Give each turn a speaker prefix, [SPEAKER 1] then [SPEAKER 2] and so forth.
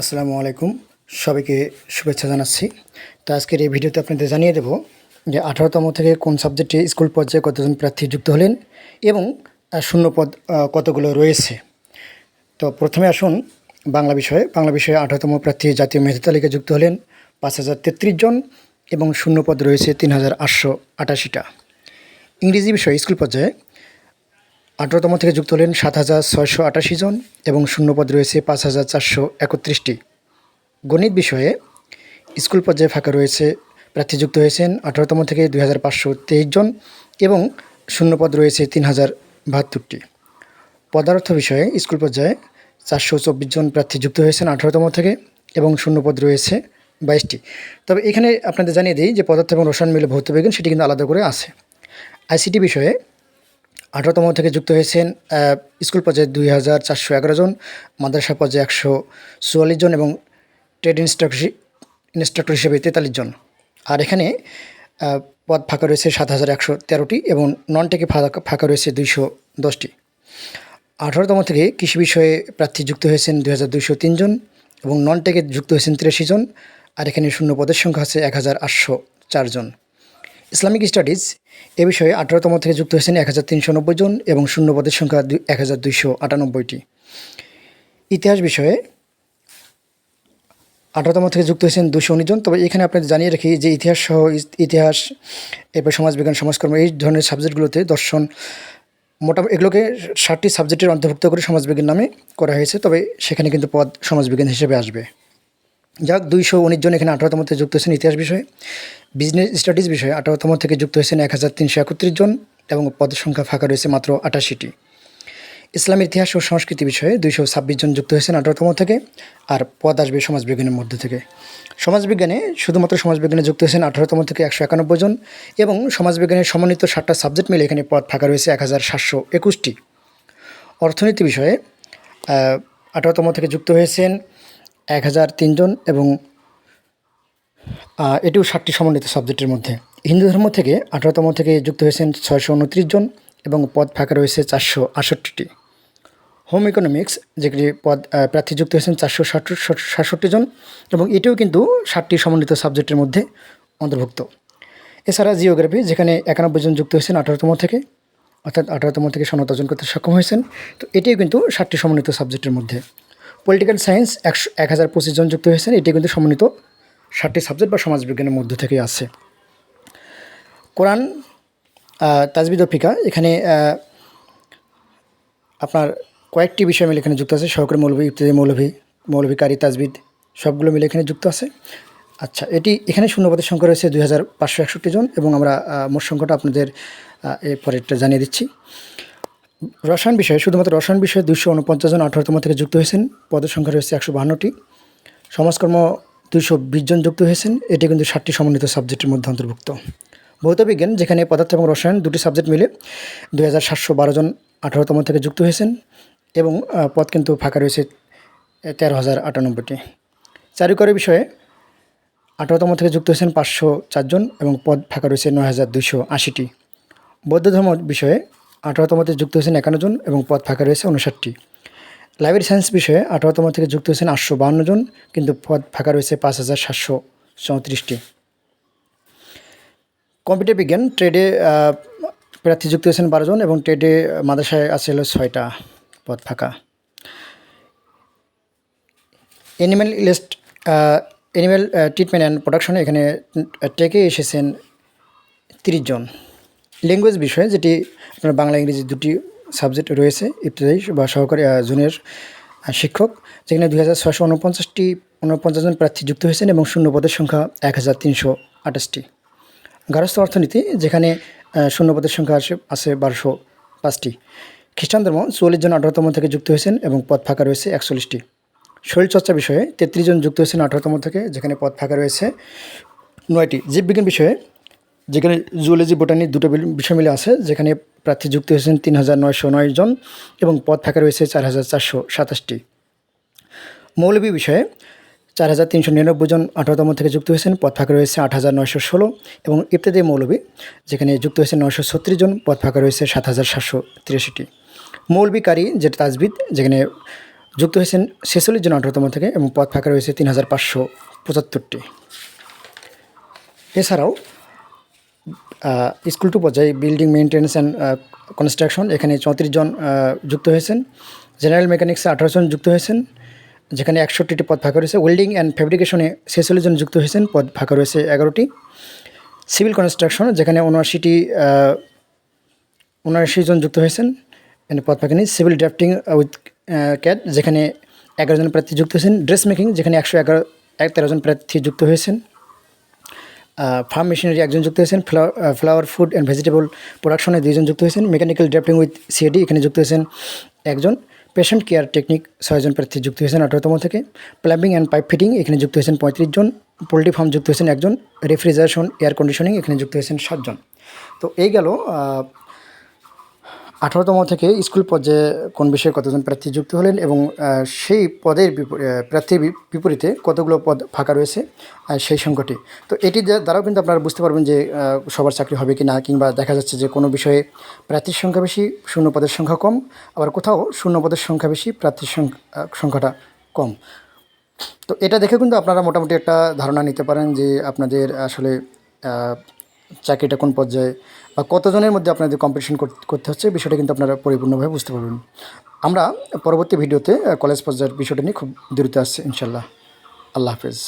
[SPEAKER 1] আসসালামু আলাইকুম। সবাইকে শুভেচ্ছা জানাচ্ছি। তো আজকের এই ভিডিওতে আপনাদের জানিয়ে দেব যে আঠারোতম থেকে কোন সাবজেক্টে স্কুল পর্যায়ে কতজন প্রার্থী যুক্ত হলেন এবং আহ, শূন্য পদ কতগুলো রয়েছে। তো প্রথমে আসুন বাংলা বিষয়ে। বাংলা বিষয়ে আঠারোতম প্রার্থী জাতীয় মেধা তালিকায় যুক্ত হলেন পাঁচ হাজার তেত্রিশ জন এবং শূন্য পদ রয়েছে তিন হাজার আটশো আটাশিটা। ইংরেজি বিষয়ে স্কুল পর্যায়ে আঠারোতম থেকে যুক্ত হলেন সাত হাজার ছয়শো আটাশি জন এবং শূন্যপদ রয়েছে পাঁচ হাজার চারশো একত্রিশটি। গণিত বিষয়ে স্কুল পর্যায়ে ফাঁকা রয়েছে, প্রার্থী যুক্ত হয়েছেন আঠারোতম থেকে দুই হাজার পাঁচশো তেইশ জন এবং শূন্যপদ রয়েছে তিন হাজার বাহাত্তরটি। পদার্থ বিষয়ে স্কুল পর্যায়ে চারশো চব্বিশ জন প্রার্থী যুক্ত হয়েছেন আঠারোতম থেকে এবং শূন্যপদ রয়েছে বাইশটি। তবে এখানে আপনাদের জানিয়ে দিই যে পদার্থ এবং রসায়ন মিলে ভৌত বিজ্ঞান, সেটি কিন্তু আলাদা করে আছে। আইসিটি বিষয়ে আঠারোতম থেকে যুক্ত হয়েছেন স্কুল পর্যায়ে দুই হাজার চারশো এগারো জন, মাদ্রাসা পর্যায়ে একশো চুয়াল্লিশ জন এবং ট্রেড ইনস্ট্রাক্টর ইনস্ট্রাক্টর হিসেবে তেতাল্লিশ জন। আর এখানে পদ ফাঁকা রয়েছে সাত হাজার একশো তেরোটি এবং নন টেকে ফাঁকা ফাঁকা রয়েছে দুইশো দশটি। আঠারোতম থেকে কৃষি বিষয়ে প্রার্থী যুক্ত হয়েছেন দুই হাজার দুইশো তিনজন এবং নন টেকে যুক্ত হয়েছেন তিরাশি জন, আর এখানে শূন্য পদের সংখ্যা আছে এক হাজার আটশো চারজন ইসলামিক স্টাডিজ এ বিষয়ে আঠারোতম থেকে যুক্ত হয়েছেন এক হাজার তিনশো নব্বই জন এবং শূন্য পদের সংখ্যা এক হাজার দুইশো আটানব্বইটি। ইতিহাস বিষয়ে আঠারোতম থেকে যুক্ত হয়েছেন দুশো জন। তবে এখানে আপনাদের জানিয়ে রাখি যে ইতিহাস সহ ইতিহাস, এরপর সমাজবিজ্ঞান সমাজকর্ম এই ধরনের সাবজেক্টগুলোতে দর্শন মোটামুটি এগুলোকে ষাটটি সাবজেক্টের অন্তর্ভুক্ত করে সমাজবিজ্ঞান নামে করা হয়েছে। তবে সেখানে কিন্তু পদ সমাজবিজ্ঞান হিসেবে আসবে। যাক, দুইশো উনিশ জন এখানে আঠারোতম থেকে যুক্ত হয়েছেন ইতিহাস বিষয়ে। বিজনেস স্টাডিজ বিষয়ে আঠারোতম থেকে যুক্ত হয়েছেন এক হাজার তিনশো একত্রিশ জন এবং পদের সংখ্যা ফাঁকা রয়েছে মাত্র আটাশিটি। ইসলামের ইতিহাস ও সংস্কৃতি বিষয়ে দুইশো ছাব্বিশ জন যুক্ত হয়েছেন আঠারোতম থেকে আর পদ আসবে সমাজবিজ্ঞানের মধ্যে থেকে। সমাজবিজ্ঞানে শুধুমাত্র সমাজবিজ্ঞানে যুক্ত হয়েছেন আঠারোতম থেকে একশো একানব্বই জন এবং সমাজবিজ্ঞানের সমন্বিত ষাটটা সাবজেক্ট মিলে এখানে পদ ফাঁকা রয়েছে এক হাজার সাতশো একুশটি। অর্থনীতি বিষয়ে আঠারোতম থেকে যুক্ত হয়েছেন এক হাজার তিনজন এবং এটিও ষাটটি সমন্বিত সাবজেক্টের মধ্যে। হিন্দু ধর্ম থেকে আঠারোতম থেকে যুক্ত হয়েছেন ছয়শো উনত্রিশ জন এবং পদ ফাঁকা রয়েছে চারশো আষট্টিটি হোম ইকোনমিক্স যেগুলি পদ প্রার্থী যুক্ত হয়েছেন চারশো সাতষট্টি জন এবং এটিও কিন্তু ষাটটি সমন্বিত সাবজেক্টের মধ্যে অন্তর্ভুক্ত। এছাড়া জিওগ্রাফি যেখানে একানব্বই জন যুক্ত হয়েছেন আঠারোতম থেকে, অর্থাৎ আঠারোতম থেকে সনদ অর্জন করতে সক্ষম হয়েছেন, তো এটিও কিন্তু ষাটটি সমন্বিত সাবজেক্টের মধ্যে। পলিটিক্যাল সায়েন্স একশো এক হাজার পঁচিশ জন যুক্ত হয়েছেন। এটি কিন্তু সমন্বিত ষাটটি সাবজেক্ট বা সমাজবিজ্ঞানের মধ্য থেকে আছে। কোরআন তাজবিদ ফিকা এখানে আপনার কয়েকটি বিষয় মিলে এখানে যুক্ত আছে। সহকারী মৌলভী ইফতেদি মৌলভী মৌলভী কারি তাজবিদ সবগুলো মিলে এখানে যুক্ত আছে। আচ্ছা এটি এখানে শূন্যপদের সংখ্যা রয়েছে দুই হাজার পাঁচশো একষট্টি জন এবং আমরা মোট সংখ্যাটা আপনাদের আহ, এরপরে জানিয়ে দিচ্ছি। রসায়ন বিষয়ে, শুধুমাত্র রসায়ন বিষয়ে দুশো উনপঞ্চাশ জন আঠারোতম থেকে যুক্ত হয়েছেন। পদের সংখ্যা রয়েছে একশো বাহান্নটি। সমাজকর্ম দুশো বিশ জন যুক্ত হয়েছেন। এটি কিন্তু ষাটটি সমন্বিত সাবজেক্টের মধ্যে অন্তর্ভুক্ত। ভৌতবিজ্ঞান, যেখানে পদার্থ এবং রসায়ন দুটি সাবজেক্ট মিলে দুই হাজার সাতশো বারো জন আঠারোতম থেকে যুক্ত হয়েছেন এবং পদ কিন্তু ফাঁকা রয়েছে তেরো হাজার আটানব্বইটি। চারুকারি বিষয়ে আঠারোতম থেকে যুক্ত হয়েছেন পাঁচশো চারজন এবং পদ ফাঁকা রয়েছে নয় হাজার দুইশো আশিটি। বৌদ্ধ ধর্ম বিষয়ে আঠারোতম থেকে যুক্ত হয়েছেন একান্ন জন এবং পদ ফাঁকা রয়েছে উনষাটটি। লাইব্রেরি সায়েন্স বিষয়ে আঠারোতম থেকে যুক্ত হয়েছেন আটশো বাহান্ন জন, কিন্তু পদ ফাঁকা রয়েছে পাঁচ হাজার সাতশো চৌত্রিশটি। কম্পিউটার বিজ্ঞান, ট্রেডে প্রার্থী যুক্ত হয়েছেন বারো জন এবং ট্রেডে মাদ্রাসায় আছে হলো ছয়টা পদ ফাঁকা। অ্যানিম্যাল ইলেস্ট অ্যানিম্যাল ট্রিটমেন্ট অ্যান্ড প্রোডাকশনে এখানে টেকে এসেছেন তিরিশ জন। ল্যাঙ্গুয়েজ বিষয়ে যেটি আপনার বাংলা, ইংরেজি দুটি সাবজেক্ট রয়েছে, ইবতদায়ী বা সহকারী জুনিয়র শিক্ষক, যেখানে দুই হাজার ছশো উনপঞ্চাশটি উনপঞ্চাশ জন প্রার্থী যুক্ত হয়েছেন এবং শূন্য পদের সংখ্যা এক হাজার তিনশো আঠাশটি। গার্হস্থ অর্থনীতি, যেখানে শূন্য পদের সংখ্যা আছে আছে বারোশো পাঁচটি। খ্রিস্টান ধর্ম, চুয়াল্লিশ জন আঠারোতম থেকে যুক্ত হয়েছেন এবং পদ ফাঁকা রয়েছে একচল্লিশটি। শরীরচর্চা বিষয়ে তেত্রিশ জন যুক্ত হয়েছেন আঠারোতম থেকে, যেখানে পদ ফাঁকা রয়েছে নয়টি। জীববিজ্ঞান বিষয়ে যেখানে জুওলজি বোটানি দুটো বিষয় মিলে আছে, যেখানে প্রার্থী যুক্ত হয়েছেন তিন হাজার নয়শো নয় জন এবং পদ ফাঁকা রয়েছে চার হাজার চারশো সাতাশটি। মৌলবী বিষয়ে চার হাজার তিনশো নিরানব্বই জন আঠারোতম থেকে যুক্ত হয়েছেন, পদ ফাঁকা রয়েছে আট হাজার নয়শো ষোলো এবং ইত্যাদি মৌলবী যেখানে যুক্ত হয়েছে নয়শো ছত্রিশ জন, পদ ফাঁকা রয়েছে সাত হাজার সাতশো তিরাশিটি। মৌলবীকারী যেটা তাজবিদ, যেখানে যুক্ত হয়েছেন ছেচল্লিশ জন আঠারোতম থেকে এবং পদ ফাঁকা রয়েছে তিন হাজার পাঁচশো পঁচাত্তরটি। এছাড়াও স্কুল টু পর্যায়ে বিল্ডিং মেনটেন্যান্স অ্যান্ড কনস্ট্রাকশন, এখানে চৌত্রিশ জন যুক্ত হয়েছেন। জেনারেল মেকানিক্সে আঠারো জন যুক্ত হয়েছেন, যেখানে একষট্টিটি পদ ফাঁকা রয়েছে। ওয়েল্ডিং অ্যান্ড ফ্যাব্রিকেশনে ছেচল্লিশ জন যুক্ত হয়েছেন, পদ ফাঁকা রয়েছে এগারোটি। সিভিল কনস্ট্রাকশন, যেখানে উনআশিটি উনআশি জন যুক্ত হয়েছেন পদ ফাঁকা নেই। সিভিল ড্রাফটিং উইথ ক্যাট যেখানে এগারো জন প্রার্থী যুক্ত হয়েছেন। ড্রেস মেকিং যেখানে একশো এগারো এক তেরো জন প্রার্থী যুক্ত হয়েছেন। ফার্ম মেশিনারি একজন যুক্ত হয়েছেন flower flower food and vegetable প্রোডাকশনে দুইজন যুক্ত হয়েছেন মেকানিক্যাল ড্রাফটিং উইথ সিএডি এখানে যুক্ত হয়েছেন একজন পেশেন্ট কেয়ার টেকনিক ছয়জন প্রার্থী যুক্ত হয়েছেন আঠারোতম থেকে প্লাম্বিং অ্যান্ড পাইপ ফিটিং এখানে যুক্ত হয়েছেন পঁয়ত্রিশ জন পোলট্রি ফার্ম যুক্ত হয়েছেন একজন রেফ্রিজারেশন এয়ার কন্ডিশনিং এখানে যুক্ত হয়েছেন সাতজন। তো এই গেল আঠারোতম থেকে স্কুল পর্যায়ে কোন বিষয়ে কতজন প্রার্থী যুক্ত হলেন এবং সেই পদের প্রার্থীর বিপরীতে কতগুলো পদ ফাঁকা রয়েছে সেই সংখ্যাটি। তো এটি দ্বারাও কিন্তু আপনারা বুঝতে পারবেন যে সবার চাকরি হবে কি না কিংবা দেখা যাচ্ছে যে কোনো বিষয়ে প্রার্থীর সংখ্যা বেশি, শূন্য পদের সংখ্যা কম, আবার কোথাও শূন্য পদের সংখ্যা বেশি, প্রার্থীর সংখ্যা সংখ্যাটা কম। তো এটা দেখে কিন্তু আপনারা মোটামুটি একটা ধারণা নিতে পারেন যে আপনাদের আসলে চাকরিটা কোন পর্যায়ে বা কতজনের মধ্যে আপনাদের কম্পিটিশন করতে হচ্ছে, বিষয়টা কিন্তু আপনারা পরিপূর্ণভাবে বুঝতে পারবেন। আমরা পরবর্তী ভিডিওতে কলেজ পর্যায়ের বিষয়টা নিয়ে খুব দ্রুত আসছে ইনশাল্লাহ আল্লাহ হাফেজ।